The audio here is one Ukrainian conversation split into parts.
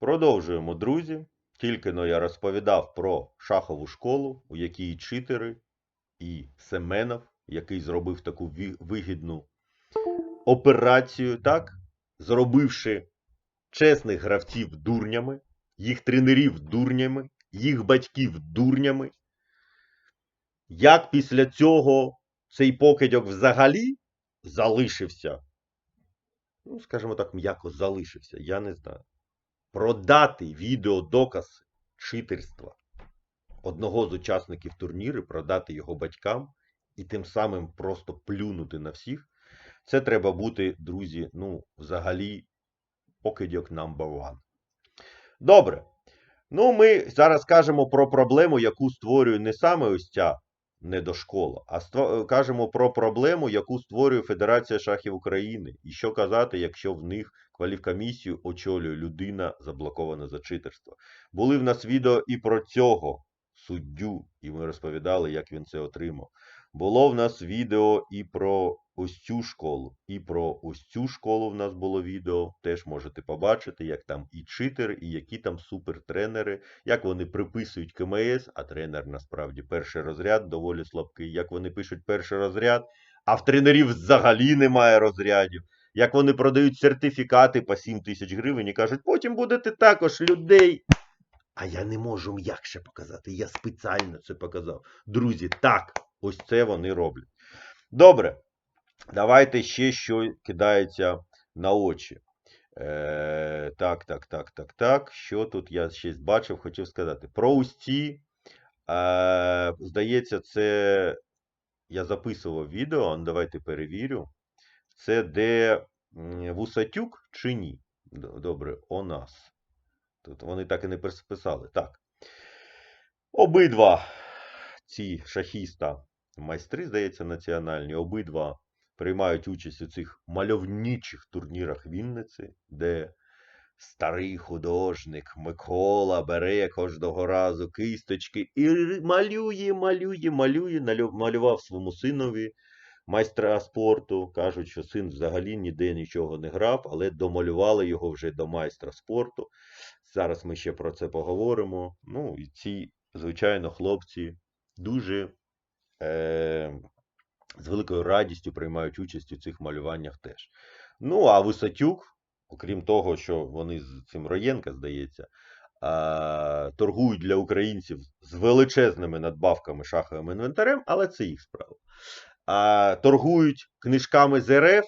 Продовжуємо, друзі. Тільки но я розповідав про шахову школу, у якій і читери, і Семенов, який зробив таку вигідну операцію, так? Зробивши чесних гравців дурнями, їх тренерів дурнями, їх батьків дурнями. Як після цього цей покидьок взагалі залишився? Ну, скажімо так, м'яко залишився, я не знаю продати відеодоказ читерства одного з учасників турніру, продати його батькам і тим самим просто плюнути на всіх. Це треба бути, друзі, ну, взагалі, покидьок number one. Добре. Ну, ми зараз кажемо про проблему, яку створює не саме ось ця недошкола, а ство- кажемо про проблему, яку створює Федерація шахів України. І що казати, якщо в них кваліфкомісію очолює людина, заблокована за читерство. Були в нас відео і про цього суддю, і ми розповідали, як він це отримав. Було в нас відео і про ось цю школу, і про ось цю школу в нас було відео. Теж можете побачити, як там і читер, і які там супертренери, як вони приписують КМС, а тренер насправді перший розряд доволі слабкий. Як вони пишуть перший розряд, а в тренерів взагалі немає розрядів. Як вони продають сертифікати по 7 тисяч гривень і кажуть, потім будете також людей. А я не можу м'якше показати. Я спеціально це показав. Друзі, так, ось це вони роблять. Добре. Давайте ще що кидається на очі. Е, так, так, так, так, так. Що тут я ще бачив, хотів сказати. Про усті. Е, здається, це я записував відео, ну, давайте перевірю. Це де Вусатюк чи ні? Добре, о нас. Тут вони так і не переписали. Так. Обидва ці шахіста, майстри, здається, національні, обидва приймають участь у цих мальовничих турнірах Вінниці, де старий художник Микола бере кожного разу кисточки і малює, малює, малює, малював своєму синові майстра спорту. Кажуть, що син взагалі ніде нічого не грав, але домалювали його вже до майстра спорту. Зараз ми ще про це поговоримо. Ну, і ці, звичайно, хлопці дуже з великою радістю приймають участь у цих малюваннях теж. Ну, а Висотюк, окрім того, що вони з цим Роєнка, здається, торгують для українців з величезними надбавками шаховим інвентарем, але це їх справа. А, торгують книжками з РФ,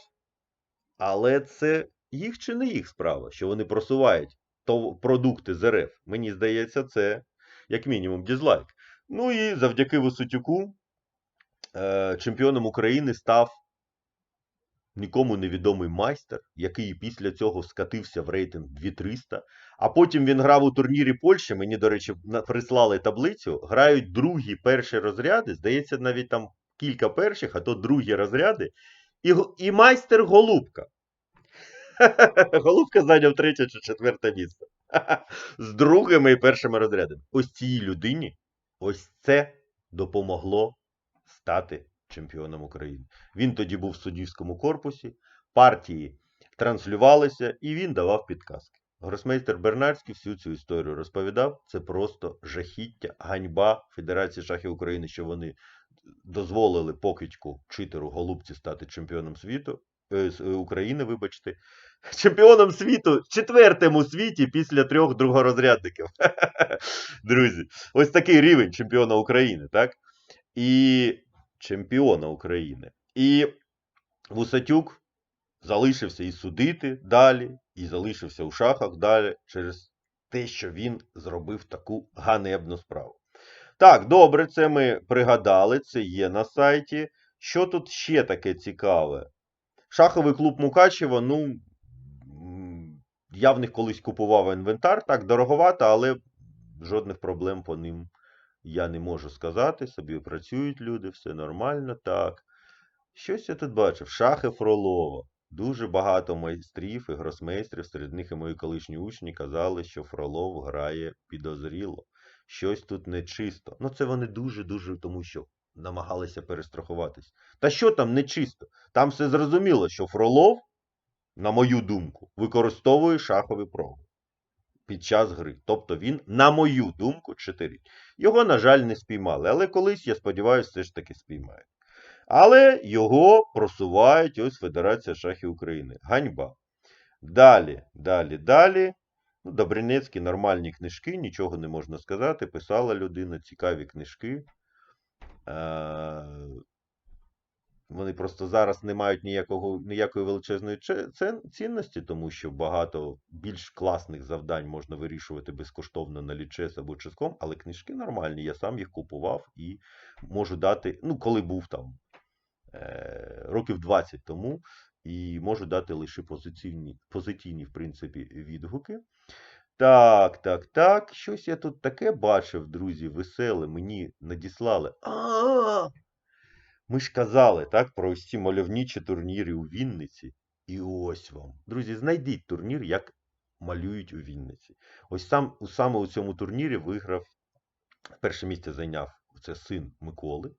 але це їх чи не їх справа, що вони просувають то продукти з РФ. Мені здається, це як мінімум дізлайк. Ну і завдяки Висотюку чемпіоном України став нікому невідомий майстер, який після цього скатився в рейтинг 2300. А потім він грав у турнірі Польщі. Мені, до речі, прислали таблицю. Грають другі перші розряди. Здається, навіть там кілька перших, а то другі розряди. І, і майстер Голубка. Голубка зайняв третє чи четверте місце. З другими і першими розрядами. Ось цій людині ось це допомогло стати чемпіоном України. Він тоді був в суддівському корпусі, партії транслювалися, і він давав підказки. Гросмейстер Бернарський всю цю історію розповідав. Це просто жахіття, ганьба Федерації шахів України, що вони дозволили покидьку читеру голубці стати чемпіоном світу. е, е, України, вибачте, чемпіоном світу, четвертим у світі після трьох другорозрядників. Друзі, ось такий рівень чемпіона України, так? І чемпіона України. І Вусатюк залишився і судити далі, і залишився у шахах далі через те, що він зробив таку ганебну справу. Так, добре, це ми пригадали, це є на сайті. Що тут ще таке цікаве? Шаховий клуб Мукачева, ну, я в них колись купував інвентар, так, дороговато, але жодних проблем по ним я не можу сказати. Собі працюють люди, все нормально, так. Щось я тут бачив. Шахи Фролова. Дуже багато майстрів і гросмейстрів, серед них і мої колишні учні казали, що Фролов грає підозріло. Щось тут нечисто. Ну, це вони дуже-дуже тому, що намагалися перестрахуватись. Та що там нечисто? Там все зрозуміло, що Фролов, на мою думку, використовує шахові проги. Під час гри. Тобто він, на мою думку, читерить. Його, на жаль, не спіймали. Але колись, я сподіваюся, все ж таки спіймають. Але його просувають ось Федерація шахів України. Ганьба. Далі, далі, далі. Ну, Добринецькі нормальні книжки, нічого не можна сказати. Писала людина, цікаві книжки. Вони просто зараз не мають ніякого, ніякої величезної цінності, тому що багато більш класних завдань можна вирішувати безкоштовно на лічес або ческом, але книжки нормальні, я сам їх купував і можу дати, ну, коли був там е, років 20 тому, і можу дати лише позитивні, позитивні в принципі, відгуки. Так, так, так. Щось я тут таке бачив, друзі, веселе. Мені надіслали. А, ми ж казали, так, про ось ці мальовничі турніри у Вінниці. І ось вам. Друзі, знайдіть турнір, як малюють у Вінниці. Ось сам, саме у цьому турнірі виграв, перше місце зайняв це син Миколи.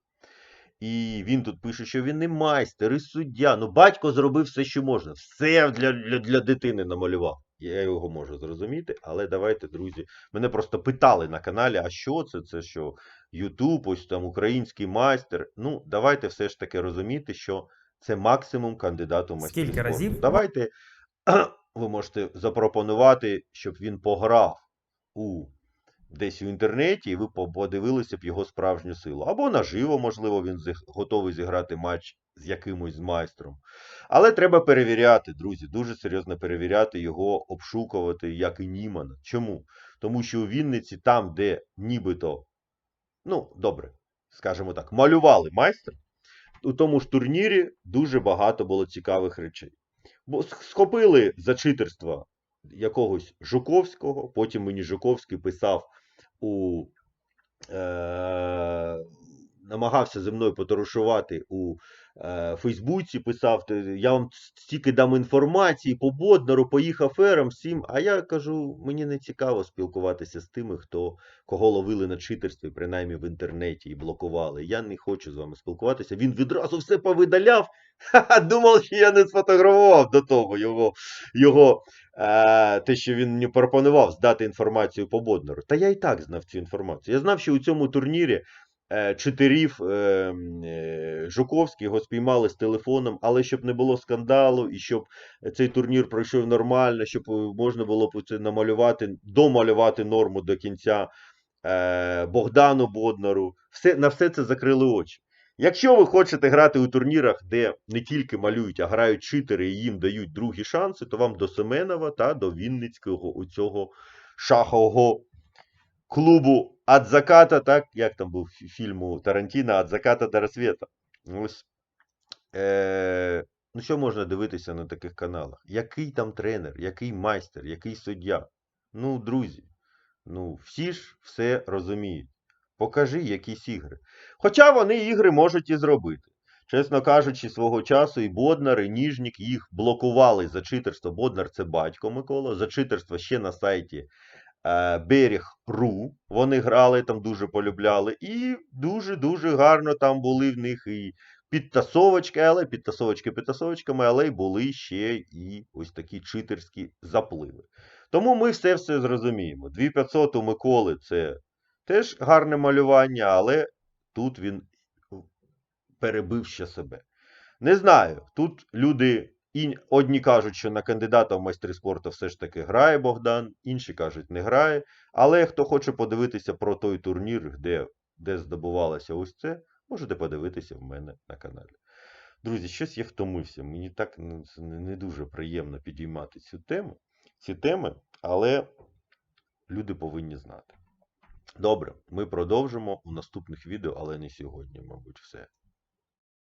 І він тут пише, що він не майстер і суддя. Ну, батько зробив все, що можна. Все для, для, для дитини намалював. Я його можу зрозуміти, але давайте, друзі. Мене просто питали на каналі, а що це? Це що Ютуб, ось там український майстер. Ну, давайте все ж таки розуміти, що це максимум кандидату в майстри Скільки спорту. разів? Давайте ви можете запропонувати, щоб він пограв у десь у інтернеті, і ви подивилися б його справжню силу. Або наживо, можливо, він готовий зіграти матч з якимось майстром. Але треба перевіряти, друзі, дуже серйозно перевіряти його, обшукувати, як і Німана. Чому? Тому що у Вінниці, там, де нібито, ну, добре, скажімо так, малювали майстер. у тому ж турнірі дуже багато було цікавих речей. Бо схопили за читерство якогось Жуковського, потім мені Жуковський писав у. Е, намагався зі мною поторушувати у е, Фейсбуці, писав, я вам стільки дам інформації по Боднару, по їх аферам, всім. А я кажу, мені не цікаво спілкуватися з тими, хто кого ловили на читерстві, принаймні в інтернеті і блокували. Я не хочу з вами спілкуватися. Він відразу все повидаляв. Ха-ха, думав, що я не сфотографував до того його, його е, те, що він мені пропонував здати інформацію по Боднару. Та я і так знав цю інформацію. Я знав, що у цьому турнірі читерів е, е, Жуковський його спіймали з телефоном, але щоб не було скандалу і щоб цей турнір пройшов нормально, щоб е, можна було намалювати, домалювати норму до кінця е, Богдану Боднару. Все, на все це закрили очі. Якщо ви хочете грати у турнірах, де не тільки малюють, а грають читери і їм дають другі шанси, то вам до Семенова та до Вінницького у цього шахового клубу «От заката», так, як там був фі- фільм у Тарантіна «От заката до рассвета». Ось. Е, ну, що можна дивитися на таких каналах? Який там тренер, який майстер, який суддя? Ну, друзі, ну, всі ж все розуміють. Покажи якісь ігри. Хоча вони ігри можуть і зробити. Чесно кажучи, свого часу і Боднар, і Ніжнік їх блокували за читерство. Боднар це батько Микола. За читерство ще на сайті е, Берег.ру. Вони грали, там дуже полюбляли. І дуже-дуже гарно там були в них і підтасовочки, але підтасовочки підтасовочками, але й були ще і ось такі читерські запливи. Тому ми все все зрозуміємо. 2500 у Миколи це теж гарне малювання, але тут він перебив ще себе. Не знаю. Тут люди ін- одні кажуть, що на кандидата в майстри спорту все ж таки грає Богдан, інші кажуть, не грає. Але хто хоче подивитися про той турнір, де, де здобувалося ось це, можете подивитися в мене на каналі. Друзі, щось я втомився. Мені так не дуже приємно підіймати цю тему, ці теми, але люди повинні знати. Добре, ми продовжимо у наступних відео, але не сьогодні, мабуть, все.